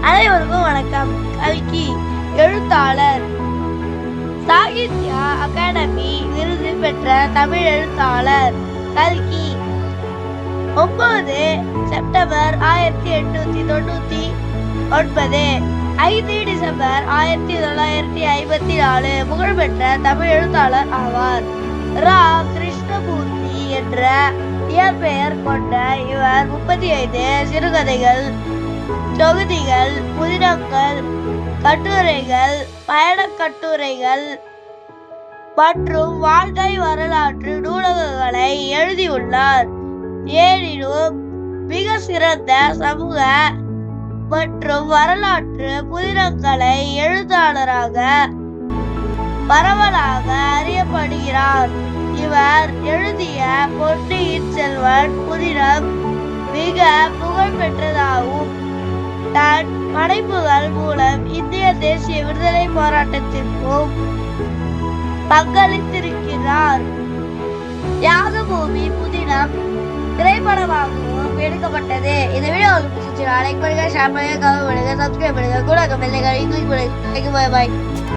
வணக்கம். கல்கி எழுத்தாளர். சாகித்யா அகாடமி விருது பெற்ற தமிழ் எழுத்தாளர் கல்கி. ஒன்பது செப்டம்பர் ஆயிரத்தி எட்நூத்தி தொண்ணூத்தி ஒன்பது. ஐந்து டிசம்பர் ஆயிரத்தி தொள்ளாயிரத்தி ஐம்பத்தி நாலு புகழ்பெற்ற தமிழ் எழுத்தாளர் ஆவார். ரா. கிருஷ்ணமூர்த்தி என்ற இயற்பெயர் கொண்ட இவர் முப்பத்தி ஐந்து சிறுகதைகள் தொகுதிகள் புதினங்கள் கட்டுரைகள் பயணக் கட்டுரைகள் மற்றும் வாழ்க்கை வரலாற்று நூலகங்களை எழுதியுள்ளார். எனினும் மிக சிறந்த சமூக மற்றும் வரலாற்று புதினங்களை எழுத்தாளராக பரவலாக அறியப்படுகிறார். இவர் எழுதிய பொன்னியின் செல்வன் புதினம் மிக புகழ்பெற்றதாகும் தன் படைப்புகள் மூலம் இந்திய தேசிய விடுதலை போராட்டத்திற்கும் பங்களித்திருக்கிறார். யாகபூமி புதினம் திரைப்படமாகவும் எடுக்கப்பட்டது. இந்த வீடியோ உங்களுக்கு பிடிச்சிருந்தா லைக் பண்ணுங்க ஷேர் பண்ணுங்க கமெண்ட் பண்ணுங்க சப்ஸ்கிரைப் பண்ணுங்க கூட பெல்லைகள் இங்கிலீஷ் பண்ணுங்க பாய் பாய்